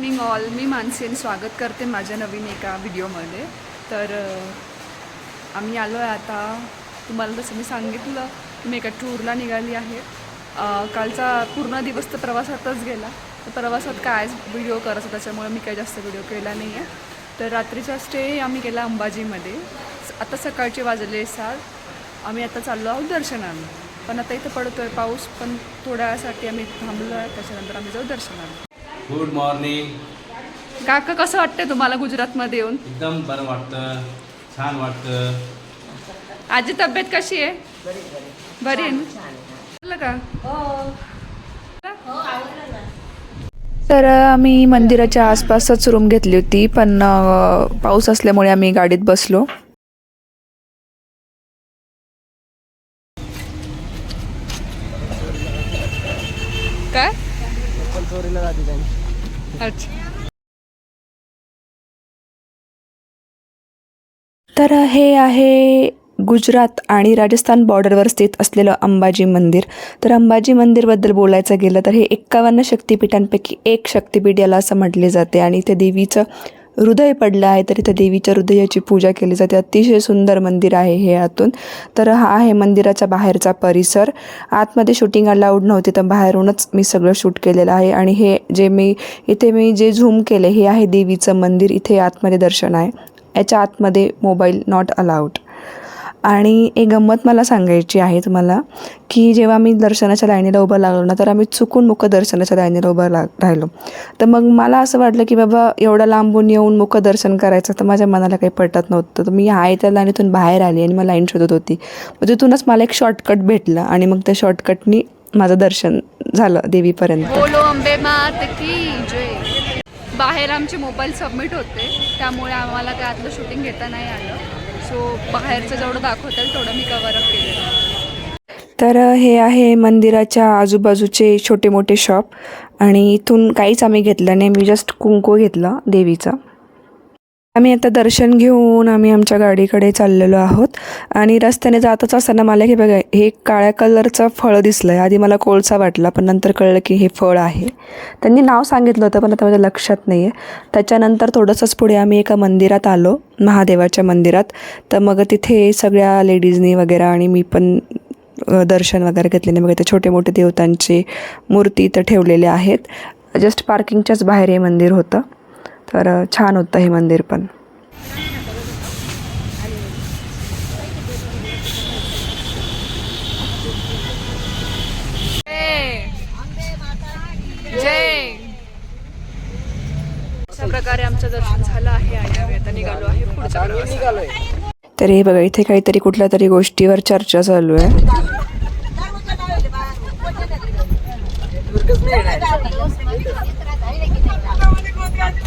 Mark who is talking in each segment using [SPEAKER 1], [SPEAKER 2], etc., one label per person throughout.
[SPEAKER 1] Morning all मी मानसीन स्वागत करते माझ्या नवीन एका व्हिडिओमध्ये. तर आम्ही आलो आहे आता. तुम्हाला जसं मी सांगितलं की मी एका टूरला निघाली आहे. कालचा पूर्ण दिवस तर प्रवासातच गेला. तर प्रवासात काय व्हिडिओ करायचा त्याच्यामुळे मी काही जास्त व्हिडिओ केला नाही आहे तर रात्रीचा स्टे आम्ही केला अंबाजीमध्ये. आता सकाळचे वाजले सात. आम्ही आता चाललो आहोत दर्शनाला. पण आता इथं पडतो आहे पाऊस पण थोड्या वेळासाठी आम्ही थांबलो आहे त्याच्यानंतर आम्ही जाऊ दर्शनाला.
[SPEAKER 2] गुड मॉर्निंग
[SPEAKER 1] काका कसं वाटतंय तुम्हाला गुजरातमध्ये येऊन?
[SPEAKER 2] एकदम बरं वाटतं. छान वाटतं.
[SPEAKER 1] आजी तब्येत कशी आहे? बरी आहे ना? झालं का? तर आम्ही मंदिराच्या आसपासच रूम घेतली होती पण पाऊस असल्यामुळे आम्ही गाडीत बसलो काय अच्छा तर हे आहे गुजरात आणि राजस्थान बॉर्डरवर स्थित असलेलं अंबाजी मंदिर. तर अंबाजी मंदिरबद्दल बोलायचं गेलं तर हे एक्कावन्न शक्तिपीठांपैकी एक शक्तिपीठ याला असं म्हटले जाते आणि इथे देवीचं हृदय पडलं आहे तर इथे देवीच्या हृदयाची पूजा केली जाते. अतिशय सुंदर मंदिर आहे हे आतून तर हा आहे मंदिराचा बाहेरचा परिसर. आतमध्ये शूटिंग अलाउड नव्हते तर बाहेरूनच मी सगळं शूट केलेलं आहे आणि हे जे मी इथे मी जे झूम केले हे आहे देवीचं मंदिर. इथे आतमध्ये दर्शन आहे. याच्या आतमध्ये मोबाईल नॉट अलाउड आणि एक गंमत मला सांगायची आहे तुम्हाला की जेव्हा मी दर्शनाच्या लाईनीला उभं लागलो ना तर आम्ही चुकून मुख दर्शनाच्या लाईनीला उभं लाग राहिलो. तर मग मला असं वाटलं की बाबा एवढं लांबून येऊन मुख दर्शन करायचं तर माझ्या मनाला काही पटत नव्हतं. तर मी आहे त्या लाईनीतून बाहेर आली आणि मला लाईन शोधत होती. मग तिथूनच मला एक शॉर्टकट भेटला आणि मग त्या शॉर्टकटनी माझं दर्शन झालं देवीपर्यंत बोलो अंबे मात की जय बाहेर आमचे मोबाईल सबमिट होते त्यामुळे आम्हाला त्या आतलं शूटिंग घेता नाही आलं. सो बाहेरचं जेवढं दाखवता येईल तेवढं मी कवरअप केलेलं तर हे आहे मंदिराच्या आजूबाजूचे छोटे मोठे शॉप आणि इथून काहीच आम्ही घेतलं नाही मी जस्ट कुंकू घेतलं देवीचं. आम्ही आता दर्शन घेऊन आम्ही आमच्या गाडीकडे चाललेलो आहोत. आणि रस्त्याने जातच असताना मला हे बघा हे काळ्या कलरचं फळ दिसलं आहे आधी मला कोळसा वाटला पण नंतर कळलं की हे फळ आहे. त्यांनी नाव सांगितलं होतं पण आता माझ्या लक्षात नाही आहे त्याच्यानंतर थोडंसंच पुढे आम्ही एका मंदिरात आलो महादेवाच्या मंदिरात. तर मग तिथे सगळ्या लेडीजनी वगैरे आणि मी पण दर्शन वगैरे घेतलेले. मग ते छोटे मोठे देवतांचे मूर्ती इथं ठेवलेले आहेत. जस्ट पार्किंगच्याच बाहेर हे मंदिर होतं. तर छान होतं हे मंदिर पण प्रकारे आमचं दर्शन झालं आहे आणि आम्ही आता निघालो आहे. तर हे बघा इथे काहीतरी कुठल्या तरी गोष्टीवर चर्चा चालू आहे बसल्या बसल्या आम्ही लुडो स्टार्ट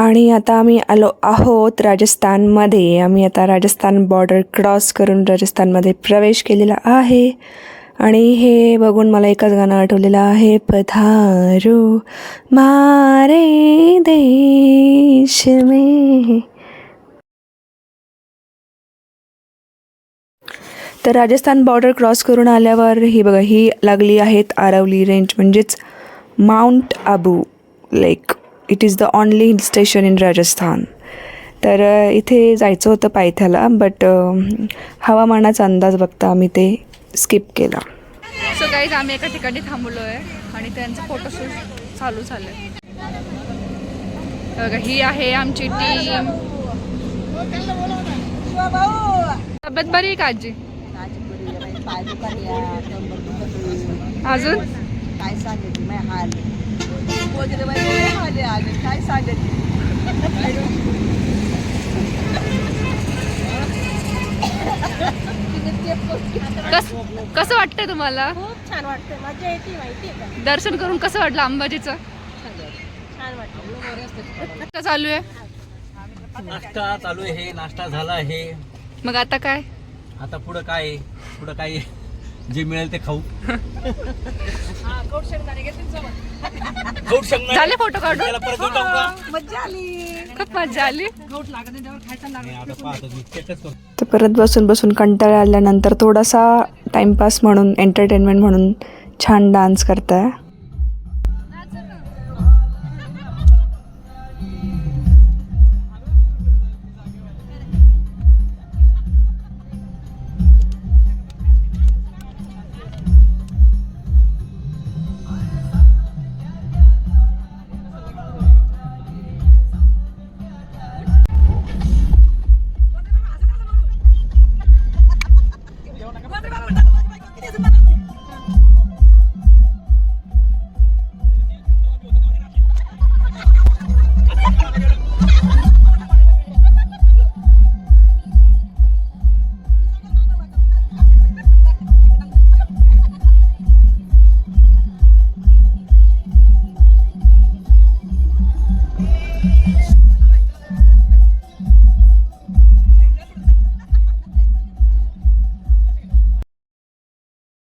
[SPEAKER 1] आणि आता आम्ही आलो आहोत राजस्थानमध्ये. आम्ही आता राजस्थान बॉर्डर क्रॉस करून राजस्थानमध्ये प्रवेश केलेला आहे. आणि हे बघून मला एकच गाणं आठवलेलं आहे. पधारो मारे देश में. तर राजस्थान बॉर्डर क्रॉस करून आल्यावर ही बघा ही लागली आहेत आरवली रेंज म्हणजेच Mount Abu lake it is the only hill station in Rajasthan तर इथे जायचं होतं पायथ्याला बट हवामानाचा अंदाज बघता आम्ही ते स्किप केला. सो काहीच आम्ही एका ठिकाणी थांबलो आहे आणि त्यांचं फोटोशूट चालू झालं बघा ही आहे आमची टीम तब्येत बरी आहे का आजी? अजून?
[SPEAKER 3] काय सांगितलं नाही हाल पोचले बाई आले आले. काय सांगितलं
[SPEAKER 1] कस कसं वाटतंय तुम्हाला?
[SPEAKER 3] खूप छान वाटतं मजा येते माहिती आहे का?
[SPEAKER 1] दर्शन करून कसं वाटलं अंबाजीचं?
[SPEAKER 3] छान
[SPEAKER 1] चालू आहे?
[SPEAKER 2] नाश्ता चालू आहे नाश्ता झाला आहे.
[SPEAKER 1] मग आता काय?
[SPEAKER 2] आता पुढं काय आहे? पुढं काय? आहे? जे मिळेल ते खाऊ.
[SPEAKER 1] झाले फोटो काढून?
[SPEAKER 3] आली.
[SPEAKER 1] खूप मजा आली. तर परत बसून बसून कंटाळा आल्यानंतर थोडासा टाइमपास म्हणून एंटरटेनमेंट म्हणून छान डान्स करताय.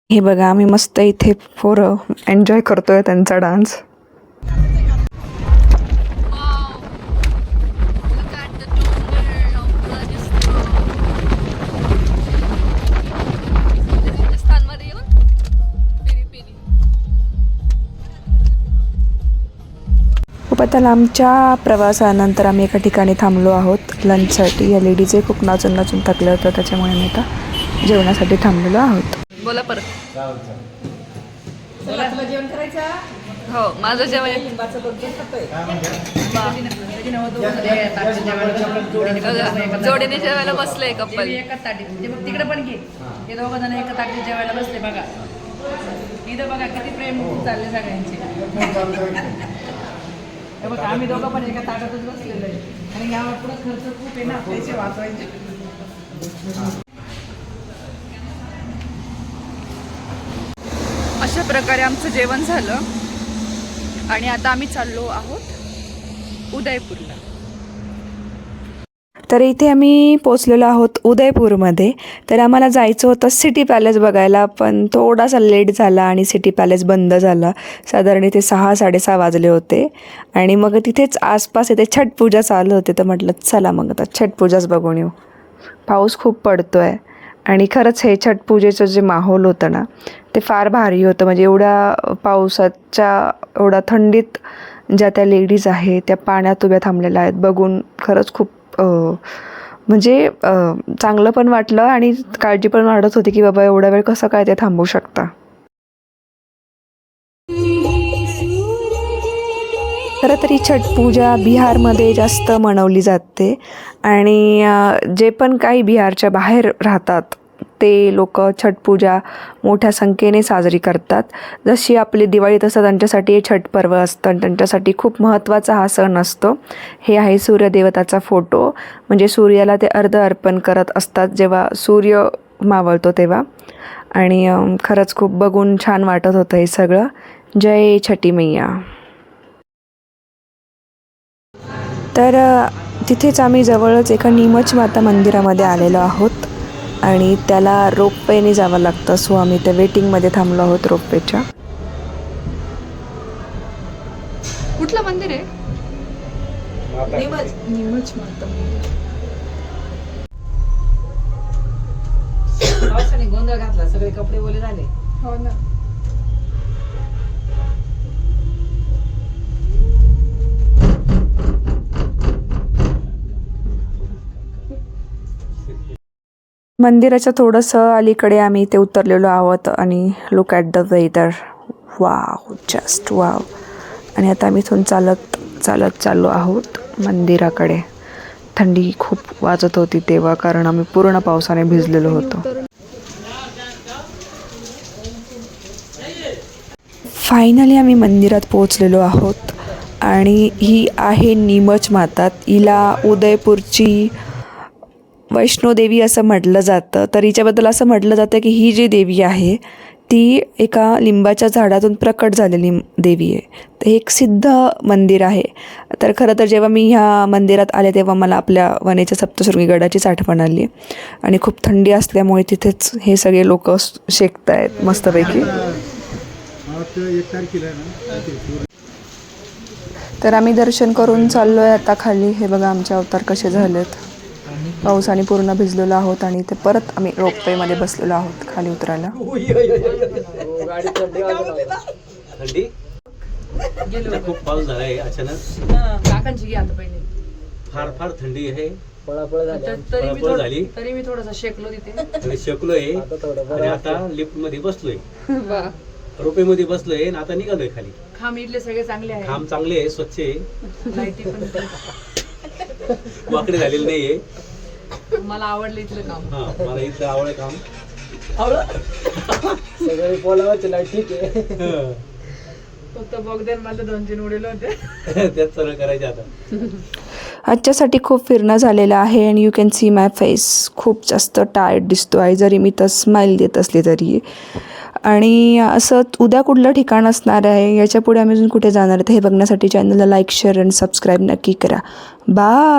[SPEAKER 1] हे बघा आम्ही मस्त इथे फोर एन्जॉय करतोय त्यांचा डान्स खूप आमच्या प्रवासानंतर आम्ही एका ठिकाणी थांबलो आहोत. लंचसाठी या लेडीजे खूप नाचून नाचून थकल्या होत्या त्याच्यामुळे आम्ही आता जेवणासाठी थांबलेलो आहोत. बोला परत. हो माझं जेवण जोडीने जेवायला बसले कपल.
[SPEAKER 4] एका ताटीत. म्हणजे मग तिकडे पण घे. हे दोघं जण एका ताटीत जेवायला बसले बघा. इथं बघा किती प्रेम चालले सगळ्यांचे. हे बघा आम्ही दोघं पण एका ताटातच बसलेलो आहे. आणि यावर पुढे खर्च खूप आहे ना पैसे वाचवायचे.
[SPEAKER 1] अशा प्रकारे आमचं जेवण झालं. आणि आता आम्ही चाललो आहोत उदयपूरला. तर इथे आम्ही पोचलेलो आहोत उदयपूरमध्ये. तर आम्हाला जायचं होतं सिटी पॅलेस बघायला पण थोडासा लेट झाला आणि सिटी पॅलेस बंद झाला. साधारण इथे सहा साडेसहा वाजले होते. आणि मग तिथेच आसपास इथे छट पूजा चालू होते. तर म्हटलं चला मग आता छट पूजाच बघून येऊ. पाऊस खूप पडतो आहे आणि खरंच हे छट पूजेचं जे माहोल होतं ना ते फार भारी होतं. म्हणजे एवढ्या पावसाच्या एवढ्या थंडीत ज्या त्या लेडीज आहे त्या पाण्यात उभ्या थांबलेल्या आहेत बघून खरंच खूप म्हणजे चांगलं पण वाटलं आणि काळजी पण वाढत होती की बाबा एवढा वेळ कसं काय ते थांबू शकता. खरं तरी छठ छट पूजा बिहारमध्ये जास्त मनवली जाते आणि जे पण काही बिहारच्या बाहेर राहतात ते लोक छट पूजा मोठ्या संख्येने साजरी करतात. जशी आपली दिवाळी तसं त्यांच्यासाठी हे छट पर्व असतं. आणि त्यांच्यासाठी खूप महत्त्वाचा हा सण असतो. हे आहे सूर्यदेवताचा फोटो. म्हणजे सूर्याला ते अर्ध अर्पण करत असतात जेव्हा सूर्य मावळतो तेव्हा. आणि खरंच खूप बघून छान वाटत होतं हे सगळं. जय छटी मैया तर तिथेच आम्ही जवळच एका नीमच माता मंदिरामध्ये आलेलो आहोत. आणि त्याला रोपवेने जावं लागतं. सो आम्ही त्या वेटिंगमध्ये थांबलो आहोत रोपवेच्या. कुठलं मंदिर आहे?
[SPEAKER 4] गोंधळ घातला सगळे कपडे ओले झाले.
[SPEAKER 1] हो ना. मंदिराच्या थोडंसं अलीकडे आम्ही इथे उतरलेलो आहोत आणि look at the weather wow just wow आणि आता आम्ही इथून चालत चालत चाललो आहोत मंदिराकडे. थंडी खूप वाजत होती तेव्हा कारण आम्ही पूर्ण पावसाने भिजलेलो होतो. फायनली आम्ही मंदिरात पोहोचलेलो आहोत आणि ही आहे नीमच माता. हिला उदयपूरची वैष्णोदेवी असं म्हटलं जातं तर हिच्याबद्दल असं म्हटलं जातं की ही जी देवी आहे ती एका लिंबाच्या झाडातून प्रकट झालेली देवी आहे. ते एक सिद्ध मंदिर आहे. तर खरं तर जेव्हा मी ह्या मंदिरात आले तेव्हा मला आपल्या वनेच्या सप्तशृंगी गडाचीच आठवण आली. आणि खूप थंडी असल्यामुळे तिथेच हे सगळे लोक शेकत आहेत मस्तपैकी. तर आम्ही दर्शन करून चाललो आहे आता खाली. हे बघा आमचे अवतार कसे झालेत. पावसाने पूर्ण भिजलेलो आहोत आणि ते परत आम्ही रोपवेमध्ये बसलेलो आहोत खाली उतरायला.
[SPEAKER 2] खूप पाऊस झाला आहे अचानक. फार फार थंडी आहे.
[SPEAKER 4] तर तरी मी
[SPEAKER 2] पळापळ झाली.
[SPEAKER 4] तरी मी थोडासा शेकलो तिथे.
[SPEAKER 2] आणि शेकलोय. आणि आता लिफ्टमध्ये बसलोय. रोपे मध्ये बसलोय आणि आता निघालोय खाली.
[SPEAKER 4] खांब इथले सगळे चांगले आहे
[SPEAKER 2] खांब चांगले आहे स्वच्छ आहे. वाकडे झालेले नाहीये.
[SPEAKER 4] मला आवडलं इथलं काम.
[SPEAKER 2] हा मला इथलं आवड काम. हं.
[SPEAKER 4] फक्त बघदेन मला दोन तीन उडेल होते.
[SPEAKER 2] त्यात सरळ करायचे आता.
[SPEAKER 1] आजच्यासाठी खूप फिरणं झालेलं आहे आणि you can see my face खूप जास्त टायर्ड दिसतो आहे जरी मी तर स्माईल देत असली तरी. आणि असं उद्या कुठलं ठिकाण असणार आहे याच्यापुढे आम्ही अजून कुठे जाणार आहे हे बघण्यासाठी चॅनलला लाईक शेअर आणि सबस्क्राईब नक्की करा. बाय